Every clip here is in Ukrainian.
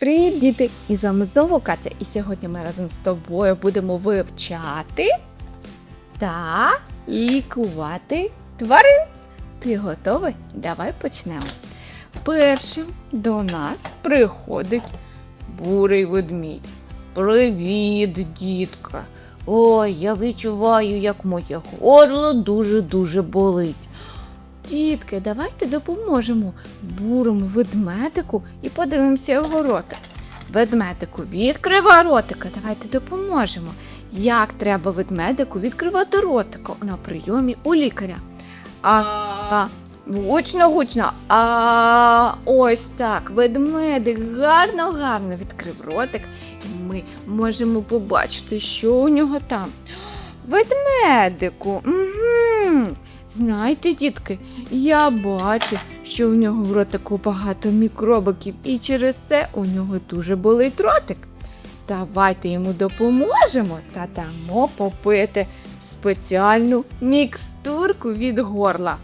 Привіт, діти! І з вами знову Катя. І сьогодні ми разом з тобою будемо вивчати та лікувати тварин. Ти готовий? Давай почнемо. Першим до нас приходить бурий ведмідь. Привіт, дітка. Ой, я відчуваю, як моє горло дуже-дуже болить. Дітки, давайте допоможемо бурому ведмедику і подивимося його ротик. Ведмедику, відкривай ротика, давайте допоможемо. Як треба ведмедику відкривати ротика на прийомі у лікаря? А, а гучно, гучно. А ось так. Ведмедик гарно, гарно відкрив ротик, і ми можемо побачити, що у нього там. Ведмедику. Угу. Знаєте, дітки, я бачу, що у нього в ротику багато мікробиків, і через це у нього дуже болить ротик. Давайте йому допоможемо та дамо попити спеціальну мікстурку від горла.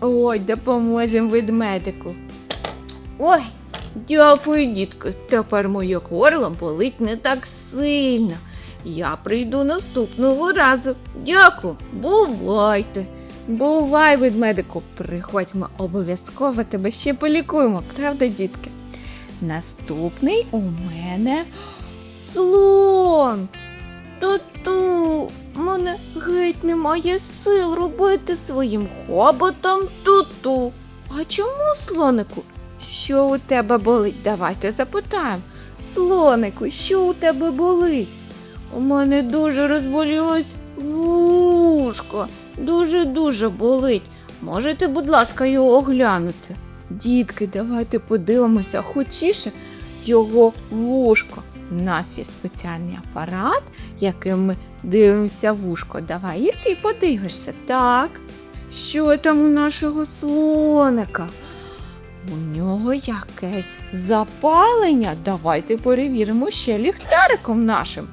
Ой, допоможемо ведмедику. Ой, дякую, дітки. Тепер моє горло болить не так сильно. Я прийду наступного разу. Дякую, бувайте. Бувай, ведмедику, приходь, ми обов'язково тебе ще полікуємо, правда, дітки? Наступний у мене слон. Ту-ту, мене геть немає сил робити своїм хоботом ту-ту. А чому, слонику? Що у тебе болить? Давайте запитаємо. Слонику, що у тебе болить? У мене дуже розболілось вушко. Дуже-дуже болить. Можете, будь ласка, його оглянути? Дітки, давайте подивимося хочіше його вушко. У нас є спеціальний апарат, яким ми дивимося вушко. Давай і ти подивишся. Так. Що там у нашого слоника? У нього якесь запалення. Давайте перевіримо ще ліхтариком нашим.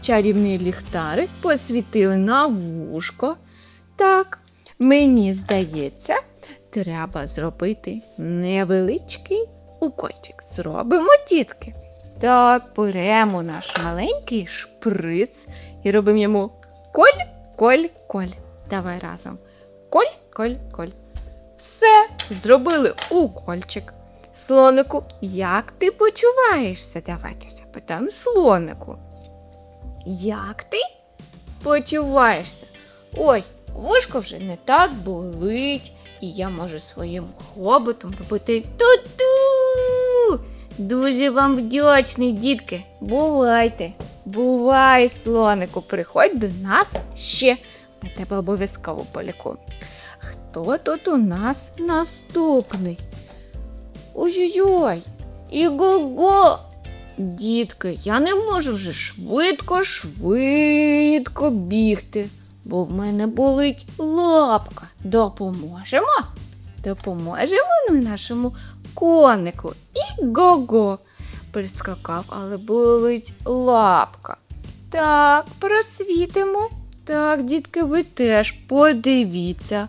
Чарівний ліхтарик посвітили на вушко. Так, мені здається, треба зробити невеличкий укольчик. Зробимо дітки. Так, беремо наш маленький шприц і робимо йому коль, коль, коль. Давай разом. Коль, коль, коль. Все, зробили укольчик. Слонику, як ти почуваєшся? Давайте запитаємо слонику. Як ти почуваєшся? Ой, вушко вже не так болить, і я можу своїм хоботом робити ту-ту. Дуже вам вдячний, дітки. Бувайте, бувай, слонику, приходь до нас ще. Ми тебе обов'язково полікуємо. Хто тут у нас наступний? Ой-ой-ой, іго-го! Дітки, я не можу вже швидко, швидко бігти, бо в мене болить лапка. Допоможемо? Допоможемо нашому конику. І го-го. Прискакав, але болить лапка. Так, просвітимо. Так, дітки, ви теж подивіться.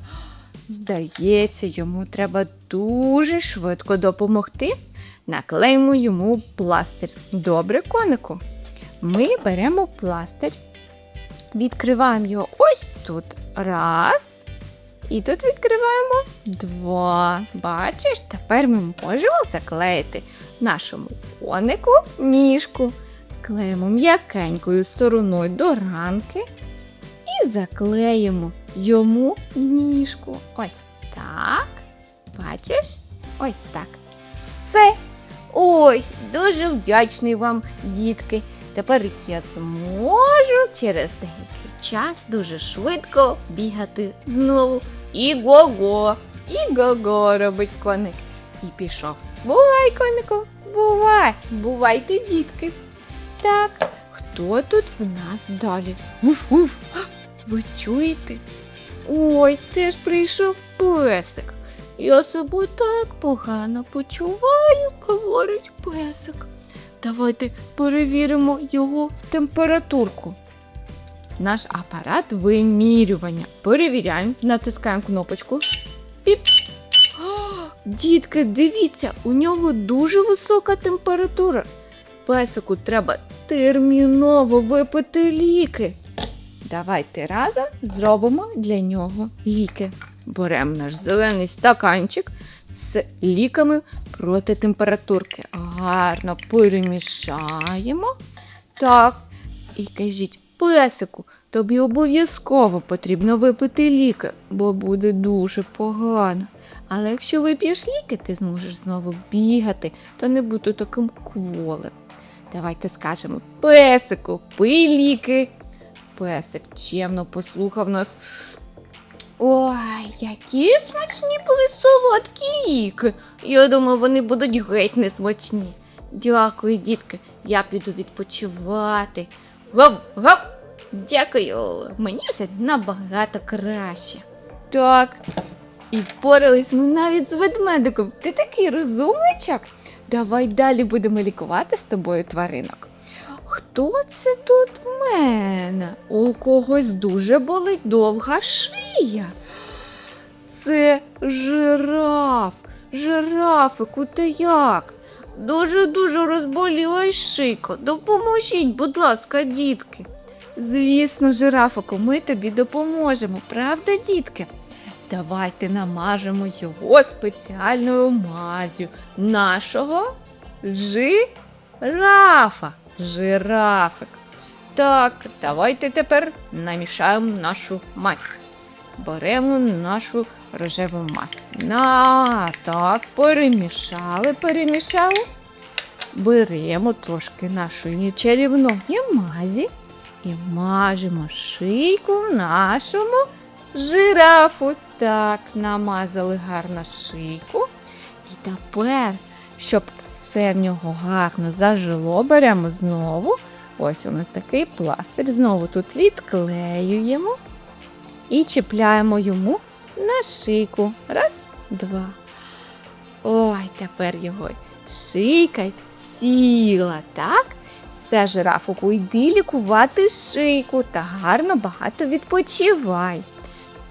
Здається, йому треба дуже швидко допомогти. Наклеїмо йому пластир. Добре, конику. Ми беремо пластир, відкриваємо його ось тут. Раз. І тут відкриваємо два. Бачиш, тепер ми можемо заклеїти нашому конику ніжку. Клеїмо м'якенькою стороною до ранки і заклеїмо йому ніжку. Ось так. Бачиш? Ось так. Все. Ой, дуже вдячний вам, дітки. Тепер я зможу через деякий час дуже швидко бігати знову. І го-го, і го-го робить коник. І пішов. Бувай, конику, бувай, бувайте, дітки. Так, хто тут в нас далі? Вуф-вуф. Ви чуєте? Ой, це ж прийшов песик. Я себе так погано почуваю, говорить песик. Давайте перевіримо його в температурку. Наш апарат вимірювання. Перевіряємо, натискаємо кнопочку. Піп. А, Дітки, дивіться, у нього дуже висока температура. Песику треба терміново випити ліки. Давайте разом зробимо для нього ліки. Беремо наш зелений стаканчик з ліками проти температурки. Гарно перемішаємо. Так. І кажіть, песику, тобі обов'язково потрібно випити ліки, бо буде дуже погано. Але якщо вип'єш ліки, ти зможеш знову бігати, то не бути таким кволим. Давайте скажемо песику, пий ліки. Песик чемно послухав нас. Ой, які смачні були солодкі ліки. Я думаю, вони будуть геть не смачні. Дякую, дітки, я піду відпочивати. Гоп, гоп. Дякую, мені все набагато краще. Так. І впорались ми навіть з ведмедиком. Ти такий розумничок. Давай далі будемо лікувати з тобою тваринок. Хто це тут в мене? У когось дуже болить довга шия. Це жираф. Жирафику, ти як? Дуже-дуже розболілась шийка. Допоможіть, будь ласка, дітки. Звісно, жирафику, ми тобі допоможемо, правда, дітки? Давайте намажемо його спеціальною мазю нашого жирафа. Жирафик. Так, давайте тепер намішаємо нашу мазь. Беремо нашу рожеву мазь. На, так, перемішали, перемішали. Беремо трошки нашої чарівної мазі і мажемо шийку нашому жирафу. Так, намазали гарно шийку. І тепер, щоб все в нього гарно зажило, беремо знову. Ось у нас такий пластир. Знову тут відклеюємо і чіпляємо йому на шийку. Раз, два. Ой, тепер його шийка ціла, так? Все, жирафику, йди лікувати шийку та гарно багато відпочивай.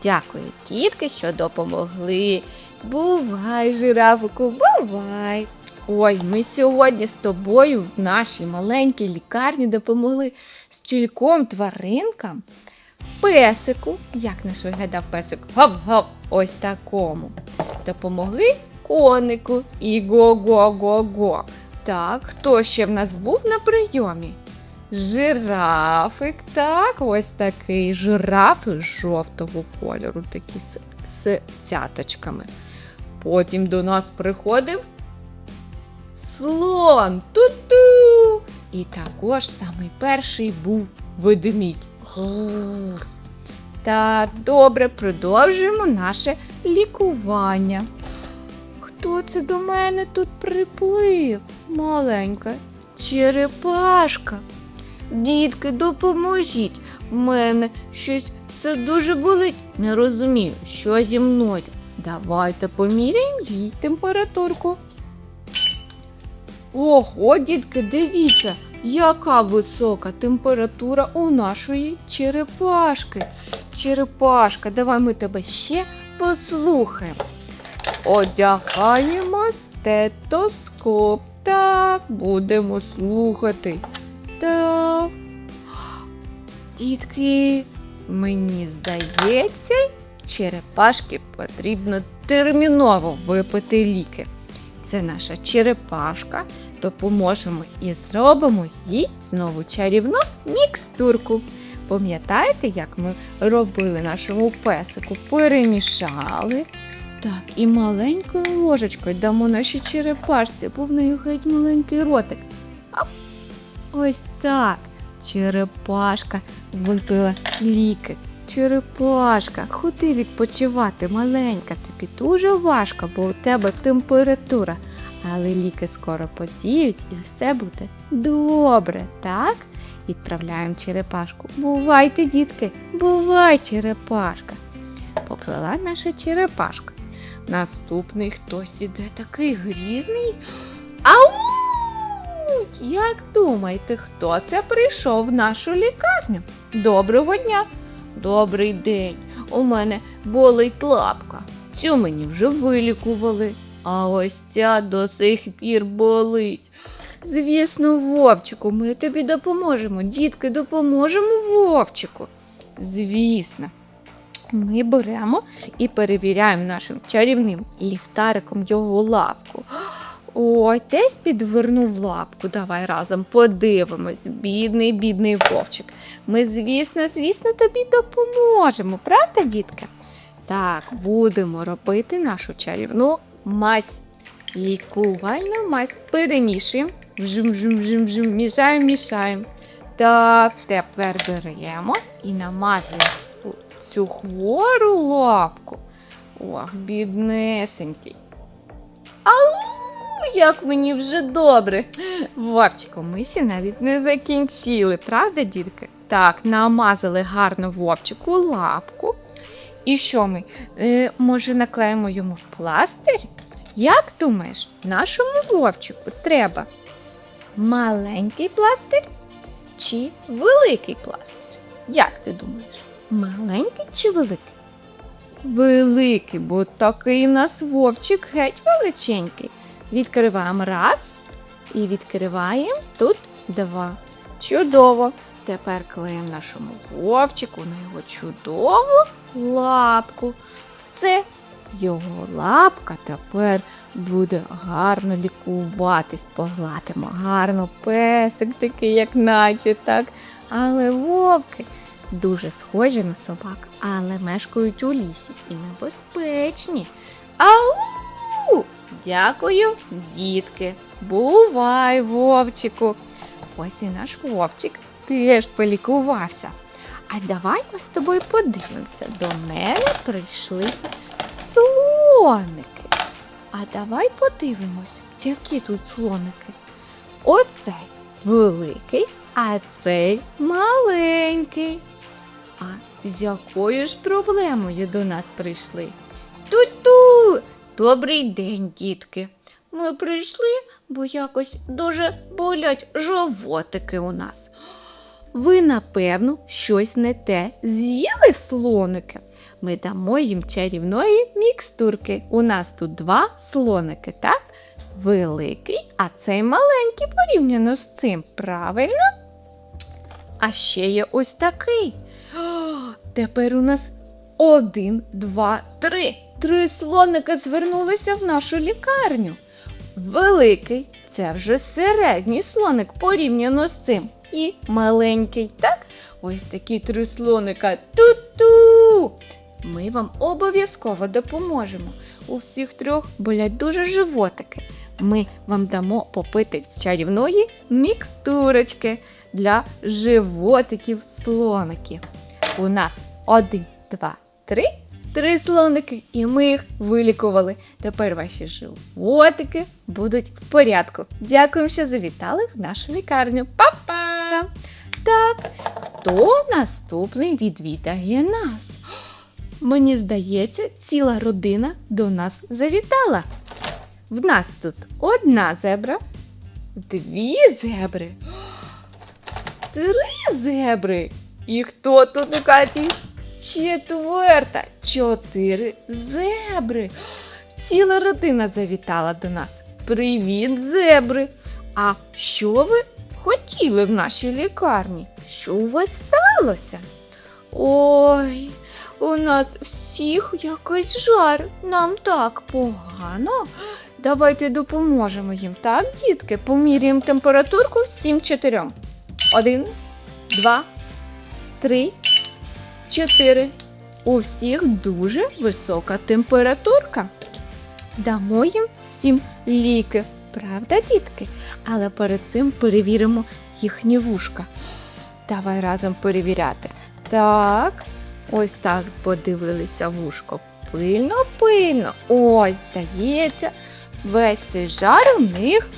Дякую, тітки, що допомогли. Бувай, жирафику, бувай. Ой, ми сьогодні з тобою в нашій маленькій лікарні допомогли з стільком тваринкам. Песику, як наш виглядав песик? Гоп-гоп, ось такому. Допомогли конику і го-го-го-го. Так, хто ще в нас був на прийомі? Жирафик, так, ось такий жирафи жовтого кольору, такі з, з цяточками. Потім до нас приходив слон. Ту-ту! І також самий перший був ведмідь. Та добре, продовжуємо наше лікування. Хто це до мене тут приплив? Маленька черепашка. Дітки, допоможіть. В мене щось все дуже болить. Не розумію, що зі мною. Давайте поміряємо їй температурку. Ого, дітки, дивіться, яка висока температура у нашої черепашки. Черепашка, давай ми тебе ще послухаємо. Одягаємо стетоскоп. Так, будемо слухати. Так. Дітки, мені здається, черепашки потрібно терміново випити ліки. Це наша черепашка. Допоможемо і зробимо їй знову чарівну мікстурку. Пам'ятаєте, як ми робили нашому песику? Перемішали. Так, і маленькою ложечкою дамо нашій черепашці, бо в неї геть маленький ротик. Ап. Ось так. Черепашка випила ліки. Черепашка, ходи відпочивати, маленька, тобі дуже важко, бо у тебе температура. Але ліки скоро подіють і все буде добре, так? Відправляємо черепашку. Бувайте, дітки, бувай, черепашка. Поплила наша черепашка. Наступний хтось іде такий грізний. Ау! Як думаєте, хто це прийшов в нашу лікарню? Доброго дня! Добрий день. У мене болить лапка. Цю мені вже вилікували. А ось ця до сих пір болить. Звісно, Вовчику, ми тобі допоможемо. Дітки, допоможемо Вовчику. Звісно. Ми беремо і перевіряємо нашим чарівним ліхтариком його лапку. Ой, десь підвернув лапку. Давай разом подивимось. Бідний, бідний вовчик. Ми, звісно, звісно, тобі допоможемо, правда, дітка? Так, будемо робити нашу чарівну мазь. Лікувальну мазь перемішуємо. Вжим, мішаємо, мішаємо. Так, тепер беремо і намазуємо цю хвору лапку. Ох, біднесенький. Ау, як мені вже добре. Вовчику, ми ще навіть не закінчили, правда, дітки? Так, намазали гарно вовчику лапку. І що ми? Е, може, наклеїмо йому пластир? Як думаєш, нашому вовчику треба маленький пластир чи великий пластир? Як ти думаєш? Маленький чи великий? Великий, бо такий у нас вовчик геть величенький. Відкриваємо раз і відкриваємо тут два. Чудово. Тепер клеїмо нашому вовчику на його чудову лапку. Все, його лапка тепер буде гарно лікуватись, погладимо гарно песик такий, як наче, так. Але вовки дуже схожі на собак, але мешкають у лісі і небезпечні. Ау! Дякую, дітки. Бувай, вовчику. Ось і наш вовчик теж полікувався. А давай ми з тобою подивимося. До мене прийшли слоники. А давай подивимось, які тут слоники. Оцей великий, а цей маленький. А з якою ж проблемою до нас прийшли? Ту-ту! Добрий день, дітки. Ми прийшли, бо якось дуже болять животики у нас. Ви, напевно, щось не те з'їли слоники. Ми дамо їм чарівної мікстурки. У нас тут два слоники, так? Великий, а цей маленький порівняно з цим. Правильно? А ще є ось такий. О, тепер у нас один, два, три. Три слоника звернулися в нашу лікарню. Великий це вже середній слоник порівняно з цим. І маленький, так? Ось такі три слоника. Ту-ту! Ми вам обов'язково допоможемо. У всіх трьох болять дуже животики. Ми вам дамо попити чарівної мікстурочки для животиків слоників. У нас один, два, три. Три слоники, і ми їх вилікували. Тепер ваші животики будуть в порядку. Дякуємо, що завітали в нашу лікарню. Па-па! Так, хто наступний відвідає нас? Мені здається, ціла родина до нас завітала. В нас тут одна зебра, дві зебри, три зебри. І хто тут у Каті? Четверта, чотири зебри. Ціла родина завітала до нас. Привіт, зебри! А що ви хотіли в нашій лікарні? Що у вас сталося? Ой, у нас всіх якийсь жар. Нам так погано. Давайте допоможемо їм, так, дітки? Поміряємо температурку всім чотирьом. Один, два, три, чотири. У всіх дуже висока температурка. Дамо їм всім ліки, правда, дітки? Але перед цим перевіримо їхні вушка. Давай разом перевіряти. Так, ось так подивилися вушко. Пильно, пильно. Ось, здається, весь цей жар у них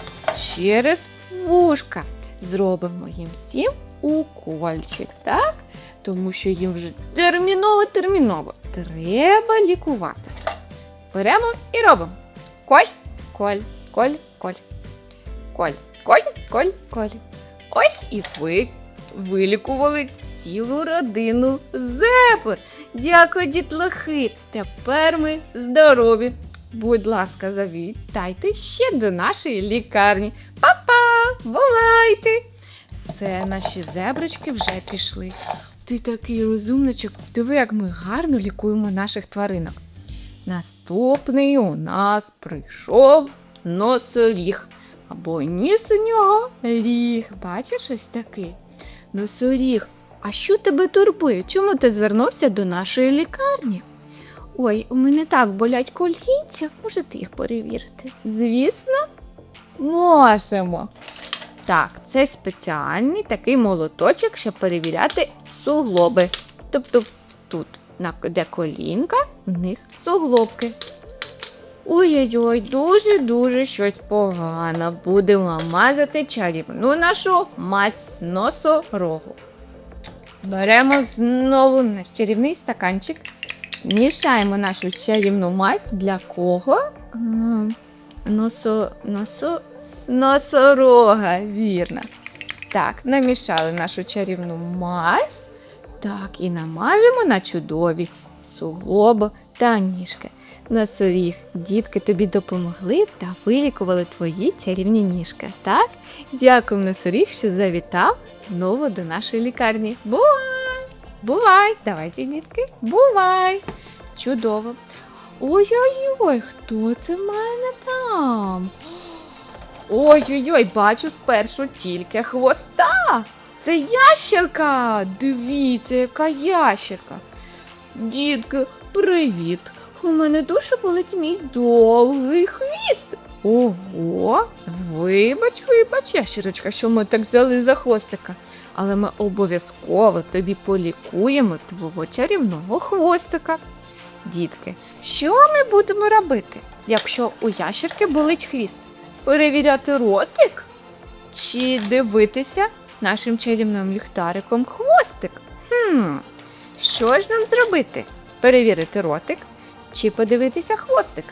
через вушка. Зробимо їм всім укольчик, так? Тому що їм вже терміново-терміново треба лікуватися. Беремо і робимо. Коль, коль, коль, коль. Коль, коль, коль, коль. Ось і ви вилікували цілу родину зебр. Дякую, дітлахи. Тепер ми здорові. будь ласка, завітайте ще до нашої лікарні. Па-па! Бувайте! Все, наші зеброчки вже пішли. Ти такий розумничок. Диви, як ми гарно лікуємо наших тваринок. Наступний у нас прийшов носоріг. Або ніс у нього ріг. Бачиш ось такий. Носоріг. А що тебе турбує? Чому ти звернувся до нашої лікарні? Ой, у мене так болять колінця. Можете їх перевірити? Звісно, можемо. Так, це спеціальний такий молоточок, щоб перевіряти суглоби. Тобто тут, де колінка, в них суглобки. Ой-ой-ой, дуже-дуже щось погано. Будемо мазати чарівну нашу мазь носорогу. Беремо знову наш чарівний стаканчик. Мішаємо нашу чарівну мазь для кого? Носо, носо, носорога, вірно. Так, намішали нашу чарівну мазь. Так, і намажемо на чудові суглоби та ніжки. Носоріг, дітки тобі допомогли та вилікували твої чарівні ніжки. Так? Дякую, носоріг, що завітав знову до нашої лікарні. Бувай! Бувай! Давайте, дітки, бувай! Чудово! Ой-ой-ой, хто це в мене там? Ой-ой-ой, бачу спершу тільки хвоста. Це ящерка. Дивіться, яка ящерка. Дітки, привіт. У мене дуже болить мій довгий хвіст. Ого, вибач, вибач, ящерочка, що ми так взяли за хвостика. Але ми обов'язково тобі полікуємо твого чарівного хвостика. Дітки, що ми будемо робити, якщо у ящерки болить хвіст? Перевіряти ротик? Чи дивитися нашим чарівним ліхтариком хвостик? Хм, що ж нам зробити? Перевірити ротик чи подивитися хвостик?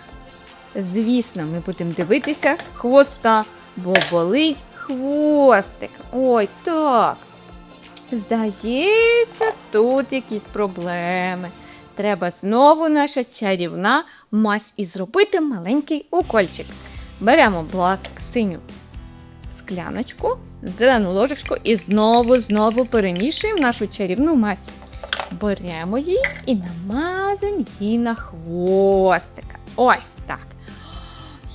Звісно, ми будемо дивитися хвоста, бо болить хвостик. Ой, так. Здається, тут якісь проблеми. Треба знову наша чарівна мазь і зробити маленький укольчик. Беремо блак синю скляночку, зелену ложечку і знову знову перемішуємо нашу чарівну мазь. Беремо її і намазуємо її на хвостика. Ось так.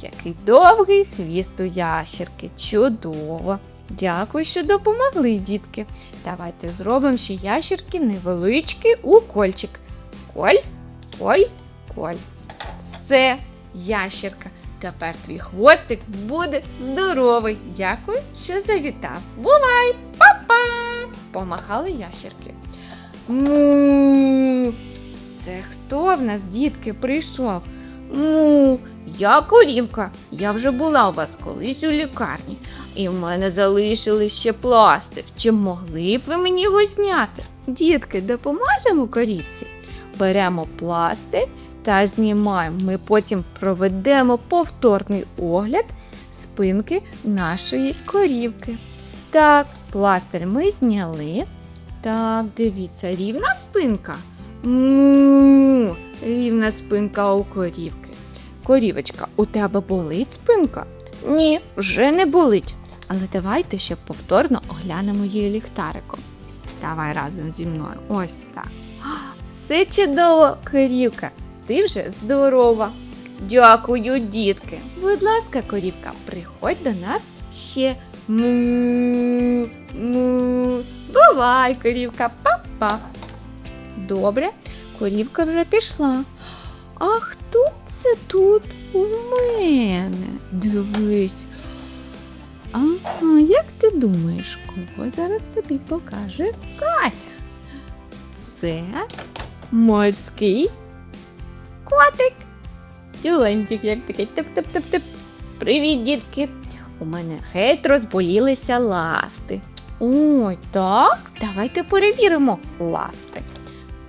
Який довгий хвіст у ящерки. Чудово! Дякую, що допомогли, дітки. Давайте зробимо ще ящерки невеличкий укольчик. Коль, коль, коль. Все, ящерка. Тепер твій хвостик буде здоровий. Дякую, що завітав. Бувай, па-па! Помахали ящерки. Му. Це хто в нас, дітки, прийшов? Му, я корівка. Я вже була у вас колись у лікарні, і в мене залишились ще пластир. Чи могли б ви мені його зняти? Дітки, допоможемо корівці. Беремо пластир та знімаємо. Ми потім проведемо повторний огляд спинки нашої корівки. Так, пластир ми зняли. Так, дивіться, рівна спинка. Му, рівна спинка у корівки. Корівочка, у тебе болить спинка? Ні, вже не болить. Але давайте ще повторно оглянемо її ліхтариком. Давай разом зі мною. Ось так. Все чудово, корівка. Ти вже здорова. Дякую, дітки. Будь ласка, корівка, приходь до нас ще. Му, му. Бувай, корівка, па-па. Добре, корівка вже пішла. А хто це тут у мене? Дивись. Ага, як ти думаєш, кого зараз тобі покаже Катя? Це морський котик. Тюленчик, як такий тип-тип-тип-тип. Привіт, дітки! У мене геть розболілися ласти. Ой, так, давайте перевіримо ласти.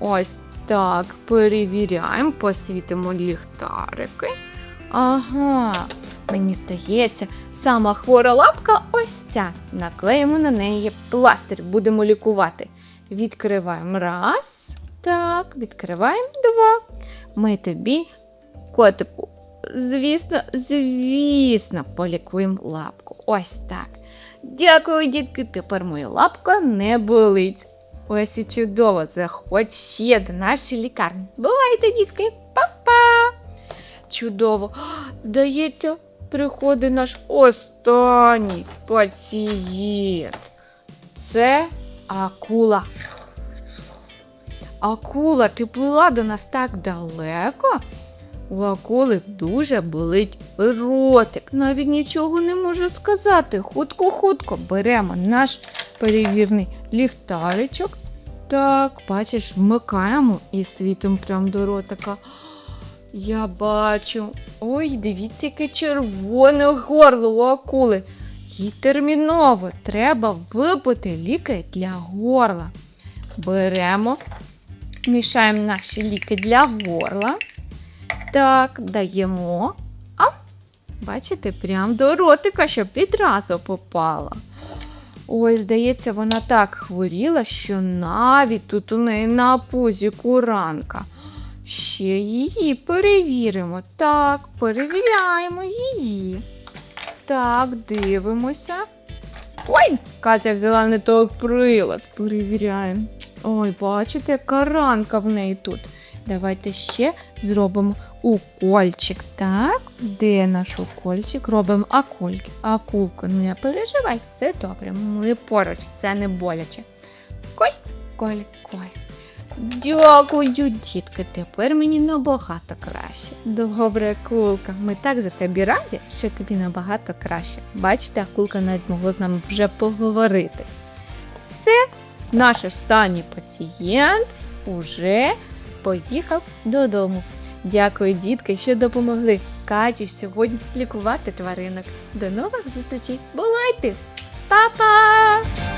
Ось так, перевіряємо, посвітимо ліхтарики. Ага, мені здається, сама хвора лапка ось ця. Наклеїмо на неї пластир, будемо лікувати. Відкриваємо раз. Так, відкриваємо два. Ми тобі, котику, звісно, звісно, полікуємо лапку. Ось так. Дякую, дітки, тепер моя лапка не болить. Ось і чудово, заходь ще до нашої лікарні. Бувайте, дітки, па-па! Чудово. Здається, приходить наш останній пацієнт. Це акула. Акула, ти плила до нас так далеко? У акули дуже болить ротик. Навіть нічого не можу сказати. Хутко-хутко беремо наш перевірний ліхтаричок. Так, бачиш, вмикаємо і світимо прямо до ротика. Я бачу. Ой, дивіться, яке червоне горло у акули. Їй терміново треба випити ліки для горла. Беремо, мішаємо наші ліки для горла. Так, даємо. А, бачите, прям до ротика, щоб відразу попала. Ой, здається, вона так хворіла, що навіть тут у неї на пузі куранка. Ще її перевіримо. Так, перевіряємо її. Так, дивимося. Ой, Катя взяла не той прилад. Перевіряємо. Ой, бачите, яка ранка в неї тут. Давайте ще зробимо укольчик. Так, де наш укольчик? Робимо акульки. Акулку, не переживай, все добре. Ми поруч, це не боляче. Коль, коль, коль. Дякую, дітки. Тепер мені набагато краще. Добре, кулка. Ми так за тобі раді, що тобі набагато краще. Бачите, акулка навіть змогла з нами вже поговорити. Все, наш останній пацієнт уже поїхав додому. Дякую, дітки, що допомогли Каті сьогодні лікувати тваринок. До нових зустрічей. Бувайте! Па-па!